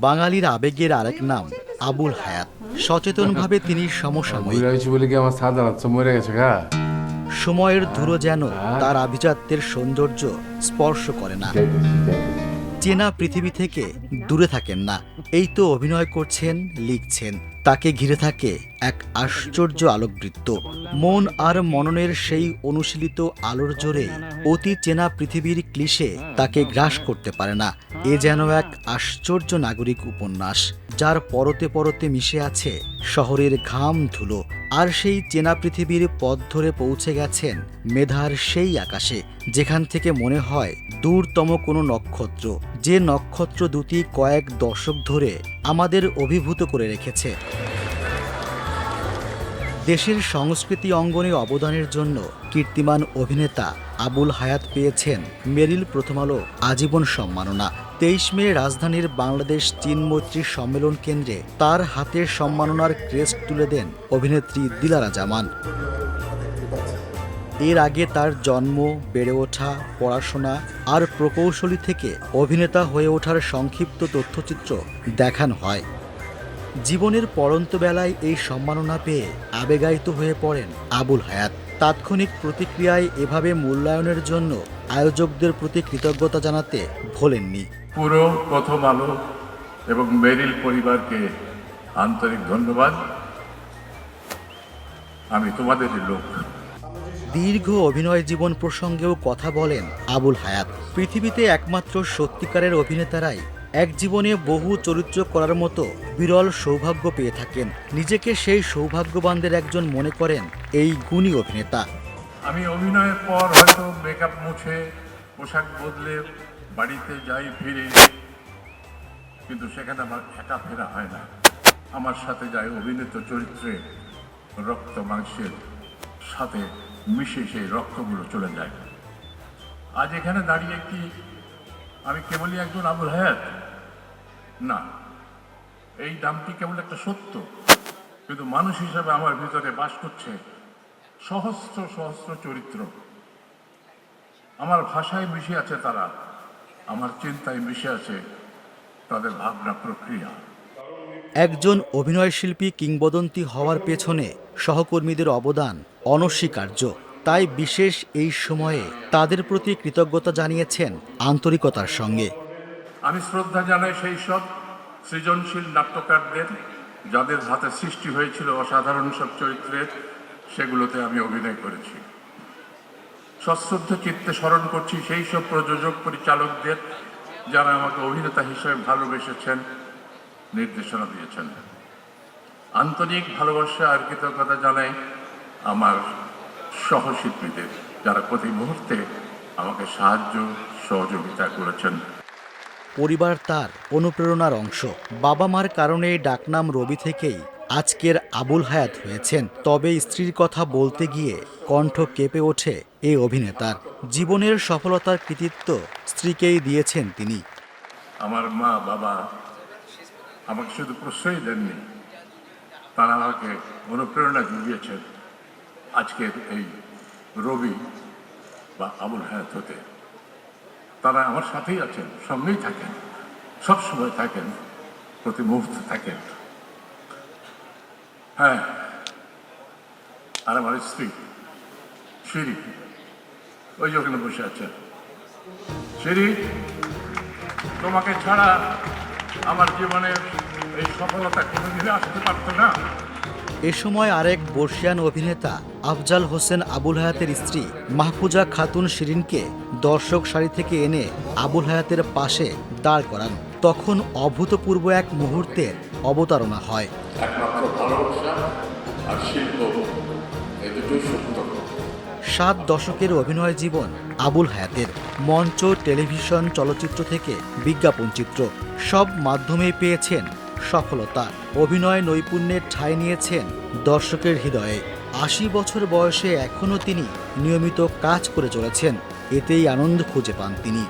বাঙালির আবেগের আরেক নাম আবুল হায়াত। সচেতনভাবে তিনি সমসাময়িক। বলে কি আমার সাদা রাত মরে গেছে গা? সময়ের ধুলো যেন তার আভিজাত্যের সৌন্দর্য স্পর্শ করে না। চেনা পৃথিবী থেকে দূরে থাকেন না। এই তো অভিনয় করছেন, লিখছেন। তাকে ঘিরে থাকে এক আশ্চর্য আলোকবৃত্ত। মন আর মননের সেই অনুশীলিত আলোর জোরে অতি চেনা পৃথিবীর ক্লিশে তাকে গ্রাস করতে পারে না। এ যেন এক আশ্চর্য নাগরিক উপন্যাস, যার পরতে পরতে মিশে আছে শহরের ঘাম ধুলো, আর সেই চেনা পৃথিবীর পথ ধরে পৌঁছে গেছেন মেধার সেই আকাশে, যেখান থেকে মনে হয় দূরতম কোনো নক্ষত্র, যে নক্ষত্র দুটি কয়েক দশক ধরে আমাদের অভিভূত করে রেখেছে। দেশের সংস্কৃতি অঙ্গনে অবদানের জন্য কীর্তিমান অভিনেতা আবুল হায়াত পেয়েছেন মেরিল প্রথম আলো আজীবন সম্মাননা। তেইশ মে রাজধানীর বাংলাদেশ চীন মৈত্রী সম্মেলন কেন্দ্রে তার হাতের সম্মাননার ক্রেস্ট তুলে দেন অভিনেত্রী দিলারা জামান। এর আগে তার জন্ম, বেড়ে ওঠা, পড়াশোনা আর প্রকৌশলী থেকে অভিনেতা হয়ে ওঠার সংক্ষিপ্ত তথ্যচিত্র দেখানো হয়। জীবনের পরন্ত বেলায় এই সম্মাননা পেয়ে আবেগায়িত হয়ে পড়েন আবুল হায়াত। তাৎক্ষণিক প্রতিক্রিয়ায় এভাবে মূল্যায়নের জন্য আয়োজকদের প্রতি কৃতজ্ঞতা জানাতে ভোলেননি। পুরো প্রথম আলো এবং মেরিল পরিবারকে আন্তরিক ধন্যবাদ। আমি তোমাদের লোক। দীর্ঘ অভিনয় জীবন প্রসঙ্গেও কথা বলেন আবুল হায়াত। পৃথিবীতে একমাত্র সত্যিকারের অভিনেতারাই এক জীবনে বহু চরিত্র করার মতো বিরল সৌভাগ্য পেয়ে থাকেন। নিজেকে সেই সৌভাগ্যবানদের একজন মনে করেন এই গুণী অভিনেতা। আমি অভিনয়ের পর হয়তো মেকআপ মুছে, পোশাক বদলে, বাড়িতে যাই ফিরে, কিন্তু সেখানে আমার একা ফেরা হয় না। আমার সাথে যায় অভিনীত চরিত্রে রক্ত মাংসের সাথে মিশে সেই রক্তগুলো চলে যায়। আজ এখানে দাঁড়িয়ে কি আমি কেবলই একজন আবুল হায়াত? না। এই দামটি কেবল একটা সত্য। কিন্তু মানুষ হিসাবে আমার ভিতরে বাস করছে সহস্র সহস্র চরিত্র। আমার ভাষায় মিশে আছে তারা, আমার চিন্তায় মিশে আছে তাদের ভাবনা প্রক্রিয়া। একজন অভিনয়শিল্পী কিংবদন্তি হওয়ার পেছনে সহকর্মীদের অবদান অনস্বীকার্য। তাই বিশেষ এই সময়ে তাদের প্রতি কৃতজ্ঞতা জানিয়েছেন আন্তরিকতার সঙ্গে। আমি শ্রদ্ধা জানাই সেই সব সৃজনশীল নাট্যকারদের, যাদের হাতে সৃষ্টি হয়েছিল অসাধারণ সব চরিত্রের, সেগুলোতে আমি অভিনয় করেছি। সশ্রদ্ধ চিত্তে স্মরণ করছি সেই সব প্রযোজক, পরিচালকদের, যারা আমাকে অভিনেতা হিসেবে ভালোবেসেছেন, নির্দেশনা দিয়েছেন। আন্তরিক ভালোবাসা আর কৃতজ্ঞতা জানাই আমার সহশিল্পীদের, যারা প্রতি মুহূর্তে আমাকে সাহায্য, সহযোগিতা করেছেন। পরিবার তার অনুপ্রেরণার অংশ। বাবা মার কারণে ডাকনাম রবি থেকেই আজকের আবুল হায়াত হয়েছেন। তবে স্ত্রীর কথা বলতে গিয়ে কণ্ঠ কেঁপে ওঠে এই অভিনেতার। জীবনের সফলতার কৃতিত্ব স্ত্রীকেই দিয়েছেন তিনি। আমার মা, বাবা আমাকে শুধু প্রশ্রয় দেননি, তারা আমাকে অনুপ্রেরণা জুগিয়েছেন আজকের এই রবি বা আবুল হায়াত হতে। তারা আমার সাথেই আছেন সঙ্গেই থাকেন, সব সময় থাকেন, প্রতি মুহূর্তে থাকেন। হ্যাঁ আর আমার স্ত্রী সিঁড়ি ওই যে ওখানে বসে আছেন সিঁড়ি তোমাকে ছাড়া আমার জীবনের এই সফলতা কোনোদিনই আসতে পারতো না। এ সময় আরেক বর্ষিয়ান অভিনেতা আফজাল হোসেন আবুল হায়াতের স্ত্রী মাহফুজা খাতুন শিরিনকে দর্শক সারি থেকে এনে আবুল হায়াতের পাশে দাঁড় করান। তখন অভূতপূর্ব এক মুহূর্তের অবতারণা হয়। একমাত্র ভালোবাসা আর শিল্প এই দুটোই সত্য। সাত দশকের অভিনয় জীবন আবুল হায়াতের। মঞ্চ টেলিভিশন চলচ্চিত্র থেকে বিজ্ঞাপন চিত্র। সব মাধ্যমেই পেয়েছেন সফলতা। অভিনয় নৈপুণ্যের ঠাঁই নিয়েছেন দর্শকের হৃদয়ে। আশি বছর বয়সে এখনও তিনি নিয়মিত কাজ করে চলেছেন। এতেই আনন্দ খুঁজে পান তিনি।